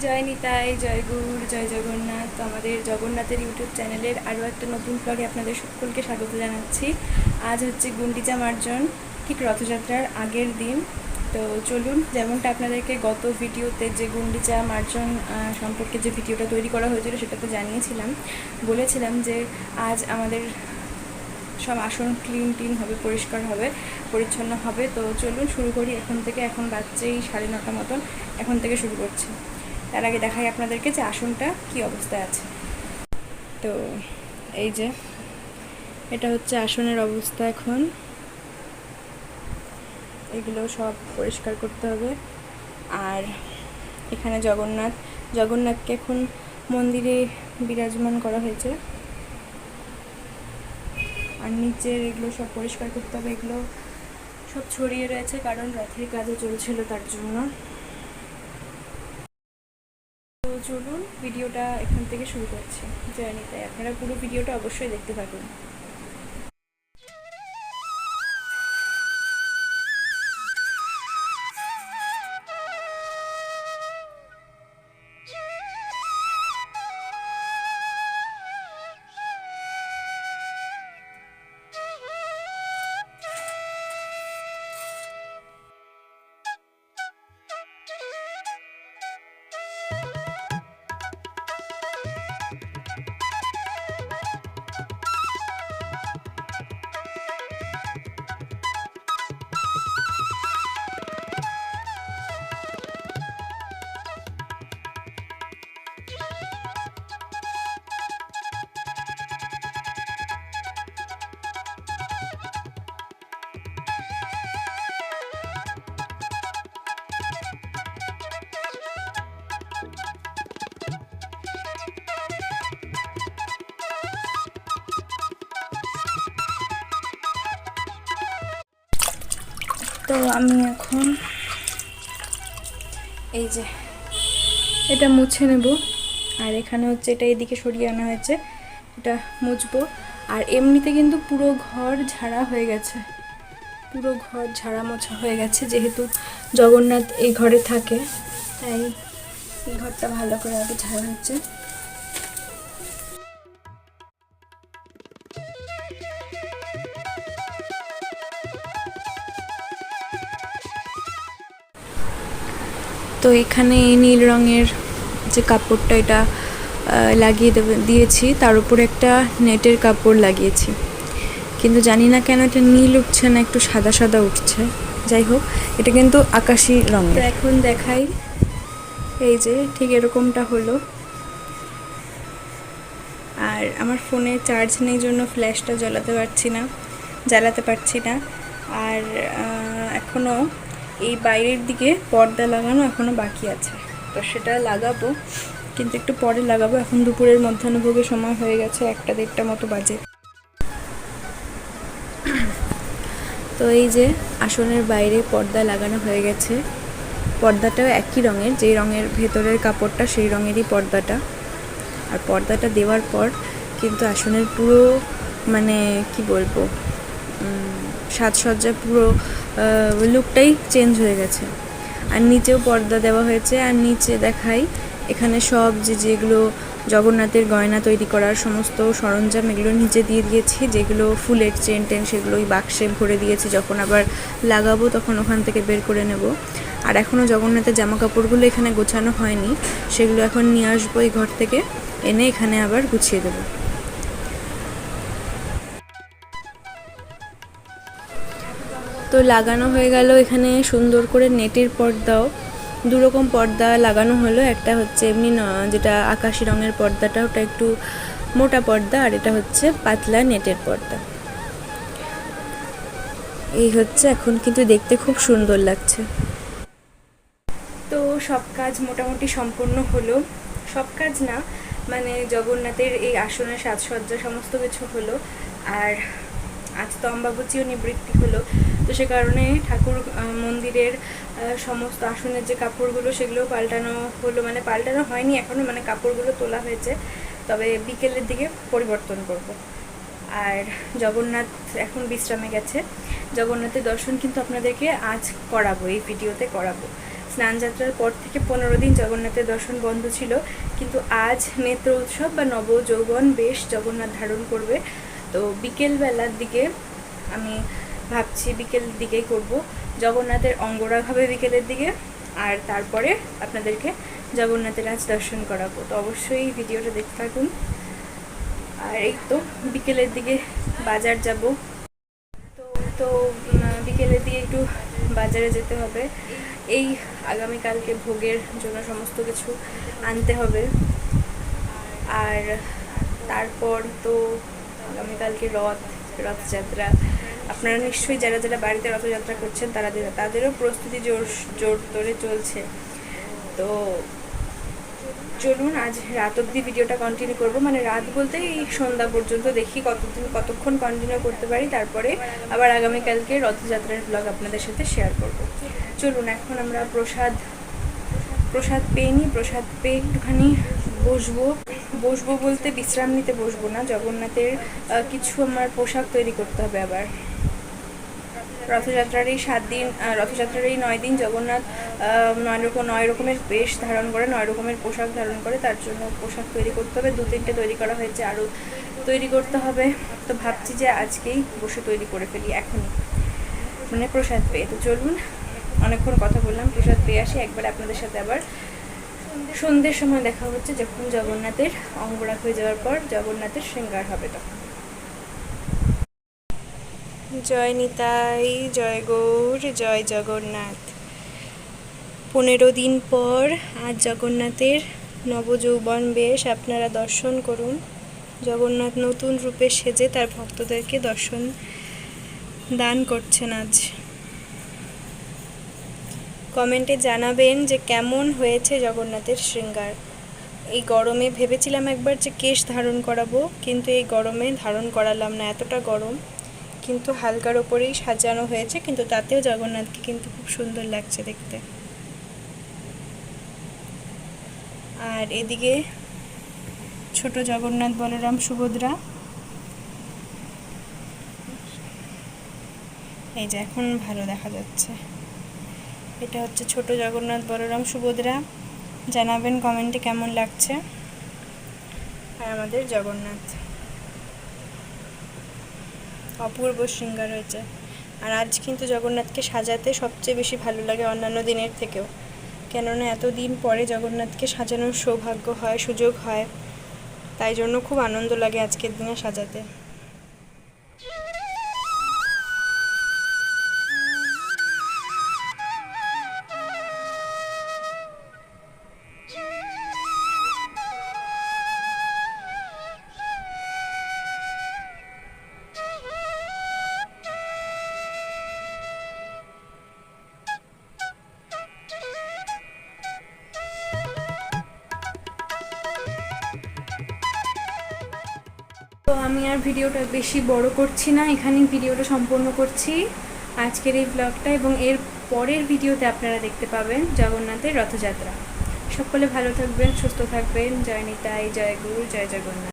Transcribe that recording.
জয় নিতাই, জয় গুর, জয় জগন্নাথ। আমাদের জগন্নাথের ইউটিউব চ্যানেলের আরও একটা নতুন ব্লগে আপনাদের সকলকে স্বাগত জানাচ্ছি। আজ হচ্ছে গুন্ডিচা মার্জন, ঠিক রথযাত্রার আগের দিন। তো চলুন, যেমনটা আপনাদেরকে গত ভিডিওতে যে গুন্ডিচা মার্জন সম্পর্কে যে ভিডিওটা তৈরি করা হয়েছিল সেটা তো জানিয়েছিলাম। বলেছিলাম যে আজ আমাদের সব আসন ক্লিন টিন হবে, পরিষ্কার হবে, পরিচ্ছন্ন হবে। তো চলুন, শুরু করি এখন থেকে। এখন বাচ্চাই সাড়ে নটা মতন। এখন থেকে শুরু করছি। তার আগে দেখাই আপনাদেরকে যে আসনটা কি অবস্থায় আছে। তো এই যে, এটা হচ্ছে আসনের অবস্থা এখন। এগুলো সব পরিষ্কার করতে হবে। আর এখানে জগন্নাথ, জগন্নাথকে এখন মন্দিরে বিরাজমান করা হয়েছে। আর নিচের এগুলো সব পরিষ্কার করতে হবে। এগুলো সব ছড়িয়ে রয়েছে কারণ রথের কাজও চলছিল তার জন্য। চলুন ভিডিওটা এখান থেকে শুরু করছি জয়নিতাই আপনারা পুরো ভিডিওটা অবশ্যই দেখতে থাকুন। তো আমি এখন এই যে এটা মুছে নেব। আর এখানে হচ্ছে এটা এদিকে সরিয়ে আনা হয়েছে। এটা মুছবো। আর এমনিতে কিন্তু পুরো ঘর ঝাড়া হয়ে গেছে। পুরো ঘর ঝাড়া মোছা হয়ে গেছে যেহেতু জগন্নাথ এই ঘরে থাকে। তাই এই ঘরটা ভালো করে আগে ঝাড়া হচ্ছে। তো এখানে এই নীল রঙের যে কাপড়টা এটা লাগিয়ে দিয়েছি তার উপর একটা নেটের কাপড় লাগিয়েছি। কিন্তু জানি না কেন এটা নীল উঠছে না একটু সাদা সাদা উঠছে। যাই হোক এটা কিন্তু আকাশি রঙের। এখন দেখাই এই যে ঠিক এরকমটা হলো। আর আমার ফোনে চার্জ নেই জন্য ফ্ল্যাশটা জ্বালাতে পারছি না জ্বালাতে পারছি না। আর আহ, এখনও এই বাইরের দিকে পর্দা লাগানো এখনও বাকি আছে। তো সেটা লাগাবো, কিন্তু একটু পরে লাগাবো। এখন দুপুরের মধ্যাহ্নভোগের সময় হয়ে গেছে একটা দেড়টা মতো বাজে। তো এই যে আসনের বাইরে পর্দা লাগানো হয়ে গেছে। পর্দাটাও একই রঙের, যেই রঙের ভেতরের কাপড়টা সেই রঙেরই পর্দাটা। আর পর্দাটা দেওয়ার পর কিন্তু আসনের পুরো মানে কি বলব সাজসজ্জা পুরো লুকটাই চেঞ্জ হয়ে গেছে। আর নিচেও পর্দা দেওয়া হয়েছে, আর নিচে দেখাই এখানে সব যে যেগুলো জগন্নাথের গয়না তৈরি করার সমস্ত সরঞ্জাম, এগুলো নিচে দিয়ে দিয়েছি, যেগুলো ফুলের চেন টেন সেগুলো ওই বাক্সে ভরে দিয়েছি, যখন আবার লাগাবো তখন ওখান থেকে বের করে নেব। আর এখনও জগন্নাথের জামা কাপড়গুলো এখানে গোছানো হয়নি, সেগুলো এখন নিয়ে আসব এই ঘর থেকে, এনে এখানে আবার গুছিয়ে দেবো। তো লাগানো হয়ে গেল। এখানে সুন্দর করে নেটের পর্দাও দু রকম পর্দা লাগানো হলো। একটা হচ্ছে এমনি যেটা আকাশি রঙের পর্দাটা, ওটা একটু মোটা পর্দা, আর এটা হচ্ছে পাতলা নেটের পর্দা। এই হচ্ছে এখন কিন্তু দেখতে খুব সুন্দর লাগছে। তো সব কাজ মোটামুটি সম্পূর্ণ হলো। সব কাজ না মানে জগন্নাথের এই আসনের সাজসজ্জা সমস্ত কিছু হলো। আর আজ তো অম্বাবচীও নিবৃত্তি হলো। তো সে কারণে ঠাকুর মন্দিরের সমস্ত আসনের যে কাপড়গুলো সেগুলো পাল্টানো হলো মানে পাল্টানো হয়নি এখনও মানে কাপড়গুলো তোলা হয়েছে। তবে বিকেলের দিকে পরিবর্তন করব। আর জগন্নাথ এখন বিশ্রামে গেছে। জগন্নাথের দর্শন কিন্তু আপনাদেরকে আজ করাবো, এই ভিডিওতে করাবো। স্নানযাত্রার পর থেকে পনেরো দিন জগন্নাথের দর্শন বন্ধ ছিল, কিন্তু আজ নেত্র উৎসব বা নব যৌবন বেশ জগন্নাথ ধারণ করবে। তো বিকেলবেলার দিকে আমি ভাবছি বিকেলের দিকেই করব। জগন্নাথের অঙ্গরাগ হবে বিকেলের দিকে, আর তারপরে আপনাদেরকে জগন্নাথের আজ দর্শন করাবো। তো অবশ্যই ভিডিওটা দেখতে থাকুন। আর এই তো বিকেলের দিকে বাজার যাব। তো তো বিকেলের দিকে একটু বাজারে যেতে হবে। এই আগামীকালকে ভোগের জন্য সমস্ত কিছু আনতে হবে। আর তারপর তো আগামীকালকে রথ, রথযাত্রা। আপনারা নিশ্চয়ই যারা যারা বাড়িতে রথযাত্রা করছেন, তারা তাদেরও প্রস্তুতি জোর জোর ধরে চলছে। তো চলুন, আজ রাত অবধি ভিডিওটা কন্টিনিউ করব। মানে রাত বলতে এই সন্ধ্যা পর্যন্ত দেখি কতদিন, কতক্ষণ কন্টিনিউ করতে পারি। তারপরে আবার আগামীকালকে রথযাত্রার ব্লগ আপনাদের সাথে শেয়ার করব। চলুন, এখন আমরা প্রসাদ প্রসাদ পেয়ে নিই। প্রসাদ পেয়ে একটুখানি বসবো। বসবো বলতে, বিশ্রাম নিতে বসবো না। জগন্নাথের কিছু আমার পোশাক তৈরি করতে হবে আবার। রথযাত্রার এই সাত দিন রথযাত্রার এই নয় দিন জগন্নাথ নয় রকম, নয় রকমের বেশ ধারণ করে, নয় রকমের পোশাক ধারণ করে, তার জন্য পোশাক তৈরি করতে হবে। দু তিনটে তৈরি করা হয়েছে, আরও তৈরি করতে হবে। তো ভাবছি যে আজকেই বসে তৈরি করে ফেলি এখনই। মানে প্রসাদ পেয়ে। তো চলুন, অনেকক্ষণ কথা বললাম, প্রসাদ পেয়ে আসি। একবার আপনাদের সাথে আবার সন্ধ্যের সময় দেখা হচ্ছে যখন জগন্নাথের অঙ্গরাগ হয়ে যাওয়ার পর জগন্নাথের শৃঙ্গার হবে তখন। জয় নিতাই, জয় গৌর, জয় জগন্নাথ। পনেরো দিন পর আজ জগন্নাথের নবযৌবন বেশ আপনারা দর্শন করুন। জগন্নাথ নতুন রূপে সেজে তার ভক্তদেরকে দর্শন দান করছেন আজ। কমেন্টে জানাবেন যে কেমন হয়েছে জগন্নাথের শৃঙ্গার। এই গরমে ভেবেছিলাম একবার যে কেশ ধারণ করাবো, কিন্তু এই গরমে ধারণ করালাম না, এতটা গরম। কিন্তু হালকার ওপরেই সাজানো হয়েছে, কিন্তু তাতেও জগন্নাথকে কিন্তু খুব সুন্দর লাগছে দেখতে। আর এদিকে ছোট জগন্নাথ বলরাম সুভদ্রা। এই যে এখন ভালো দেখা যাচ্ছে। এটা হচ্ছে ছোট জগন্নাথ বলরাম সুভদ্রা। জানাবেন কমেন্টে কেমন লাগছে? আর আমাদের জগন্নাথ। অপূর্ব শৃঙ্গার হয়েছে। আর আজ কিন্তু জগন্নাথকে সাজাতে সবচেয়ে বেশি ভালো লাগে অন্যান্য দিনের থেকেও। কেননা এত দিন পরে জগন্নাথকে সাজানোর সৌভাগ্য হয়, সুযোগ হয়। তাই জন্য খুব আনন্দ লাগে আজকের দিনে সাজাতে। তো আমি আর ভিডিওটা বেশি বড় করছি না, এখানেই ভিডিওটা সম্পূর্ণ করছি। আজকের এই ব্লগটা এবং এর পরের ভিডিওতে আপনারা দেখতে পাবেন জগন্নাথের রথযাত্রা। সকলে ভালো থাকবেন, সুস্থ থাকবেন। জয় নিতাই, জয় গুরু, জয় জগন্নাথ।